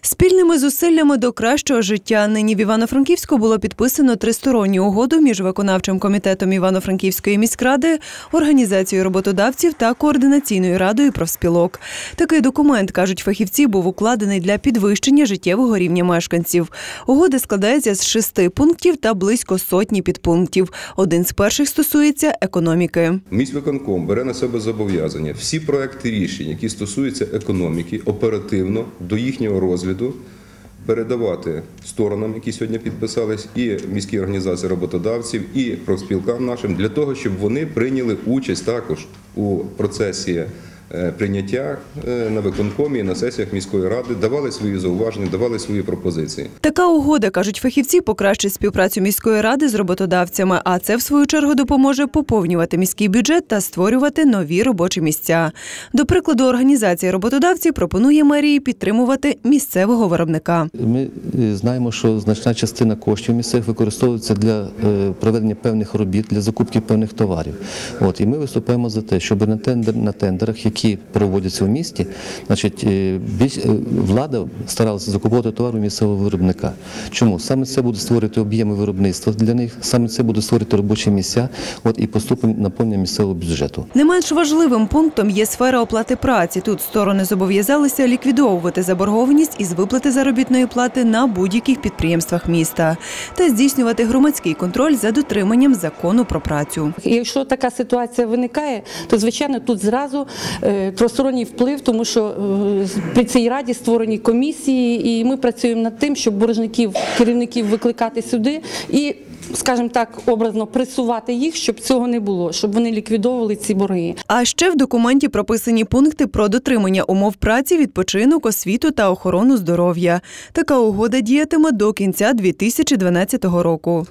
Спільними зусиллями до кращого життя нині в Івано-Франківську було підписано тристоронню угоду між виконавчим комітетом Івано-Франківської міськради, організацією роботодавців та координаційною радою профспілок. Такий документ, кажуть фахівці, був укладений для підвищення життєвого рівня мешканців. Угода складається з шести пунктів та близько сотні підпунктів. Один з перших стосується економіки. Міськвиконком бере на себе зобов'язання всі проекти рішень, які стосуються економіки, оперативно до їхнього розгляду передавати сторонам, які сьогодні підписались, і міській організації роботодавців, і профспілкам нашим, для того, щоб вони прийняли участь також у процесі. Е, Прийняття е, на виконкомі на сесіях міської ради давали свої зауваження, давали свої пропозиції. Така угода, кажуть фахівці, покращить співпрацю міської ради з роботодавцями, а це в свою чергу допоможе поповнювати міський бюджет та створювати нові робочі місця. До прикладу, організація роботодавців пропонує мерії підтримувати місцевого виробника. Ми е, знаємо, що значна частина коштів місцевих використовується для проведення певних робіт, для закупки певних товарів. От і ми виступаємо за те, щоб на тендер на тендерах, які проводяться в місті, значить е, більш е, влада старалася закуповувати товари місцевого виробника. Чому саме це буде створити об'єми виробництва для них, саме це буде створити робочі місця, от і поступить наповнення місцевого бюджету. Не менш важливим пунктом є сфера оплати праці. Тут сторони зобов'язалися ліквідовувати заборгованість із виплати заробітної плати на будь-яких підприємствах міста та здійснювати громадський контроль за дотриманням закону про працю. Якщо така ситуація виникає, то звичайно тут зразу е, тросторонній вплив, тому що е, при цій раді створені комісії, і ми працюємо над тим, щоб боржників, керівників викликати сюди і, скажімо так, образно пресувати їх, щоб цього не було, щоб вони ліквідовували ці борги. А ще в документі прописані пункти про дотримання умов праці, відпочинок, освіту та охорону здоров'я. Така угода діятиме до кінця 2012 року.